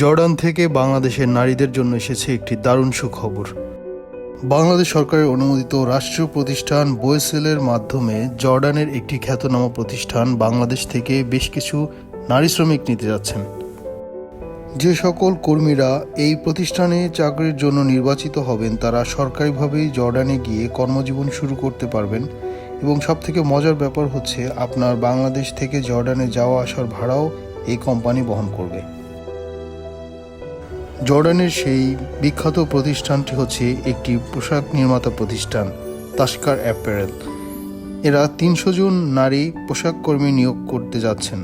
Jordan থেকে বাংলাদেশের নারীদের জন্য এসেছে একটি দারুণ সুখবর। বাংলাদেশ সরকারের অনুমোদিত রাষ্ট্রীয় প্রতিষ্ঠান বোয়েসেলের মাধ্যমে জর্ডানের একটি খ্যাতনামা প্রতিষ্ঠান বাংলাদেশ থেকে বেশ কিছু নারী শ্রমিক নিতে যাচ্ছেন। যে সকল কর্মীরা এই প্রতিষ্ঠানে চাকরির জন্য নির্বাচিত হবেন, তারা সরকারিভাবেই জর্ডানে গিয়ে কর্মজীবন শুরু করতে পারবেন এবং সবথেকে মজার ব্যাপার হচ্ছে, আপনার বাংলাদেশ থেকে জর্ডানে যাওয়া আসার ভাড়াও এই কোম্পানি বহন করবে। জর্ডানের সেই বিখ্যাত প্রতিষ্ঠানটি হচ্ছে একটি পোশাক নির্মাতা প্রতিষ্ঠান, তাস্কার অ্যাপারেল এরা তিনশো জন নারী পোশাক কর্মী নিয়োগ করতে যাচ্ছেন।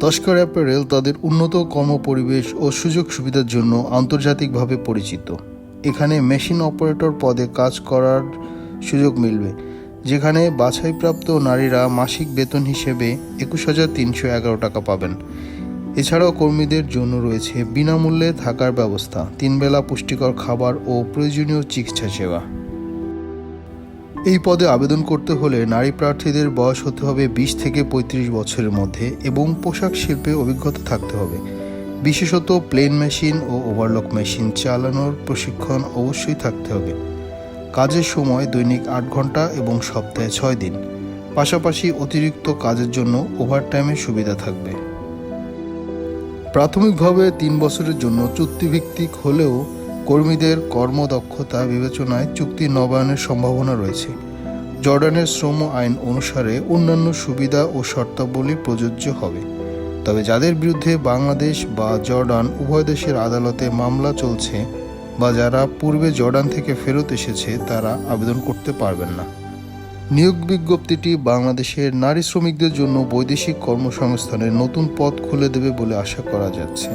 তস্কর অ্যাপারেল তাদের উন্নত কর্মপরিবেশ ও সুযোগ সুবিধার জন্য আন্তর্জাতিকভাবে পরিচিত। এখানে মেশিন অপারেটর পদে কাজ করার সুযোগ মিলবে, যেখানে বাছাইপ্রাপ্ত নারীরা মাসিক বেতন হিসেবে একুশ হাজার তিনশো এগারো টাকা পাবেন। এছাড়াও কর্মীদের জন্য রয়েছে বিনামূল্যে থাকার ব্যবস্থা, তিনবেলা পুষ্টিকর খাবার ও প্রয়োজনীয় চিকিৎসা সেবা। এই পদে আবেদন করতে হলে নারী প্রার্থীদের বয়স হতে হবে বিশ থেকে পঁয়ত্রিশ বছরের মধ্যে এবং পোশাক শিল্পে অভিজ্ঞতা থাকতে হবে। বিশেষত প্লেন মেশিন ও ওভারলক মেশিন চালানোর প্রশিক্ষণ অবশ্যই থাকতে হবে। কাজের সময় দৈনিক আট ঘণ্টা এবং সপ্তাহে ছয় দিন। পাশাপাশি অতিরিক্ত কাজের জন্য ওভারটাইমের সুবিধা থাকবে। প্রাথমিকভাবে তিন বছরের জন্য চুক্তিভিত্তিক হলেও কর্মীদের কর্মদক্ষতা বিবেচনায় চুক্তি নবায়নের সম্ভাবনা রয়েছে। জর্ডানের শ্রম আইন অনুসারে অন্যান্য সুবিধা ও শর্তাবলী প্রযোজ্য হবে। তবে যাদের বিরুদ্ধে বাংলাদেশ বা জর্ডান উভয় দেশের আদালতে মামলা চলছে বা যারা পূর্বে জর্ডান থেকে ফেরত এসেছে, তারা আবেদন করতে পারবেন না। নিয়োগ বিজ্ঞপ্তিটি বাংলাদেশের নারী শ্রমিকদের জন্য বৈদেশিক কর্মসংস্থানের নতুন পথ খুলে দেবে বলে আশা করা যাচ্ছে।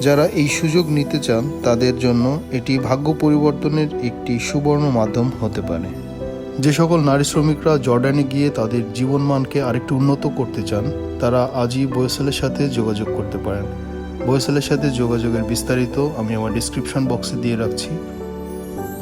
যারা এই সুযোগ নিতে চান, তাদের জন্য এটি ভাগ্য পরিবর্তনের একটি সুবর্ণ মাধ্যম হতে পারে। যে সকল নারী শ্রমিকরা জর্ডানে গিয়ে তাদের জীবনমানকে আরেকটু উন্নত করতে চান, তারা আজই বয়েসেলের সাথে যোগাযোগ করতে পারেন। বয়েসেলের সাথে যোগাযোগের বিস্তারিত আমি আমার ডিসক্রিপশন বক্সে দিয়ে রাখছি।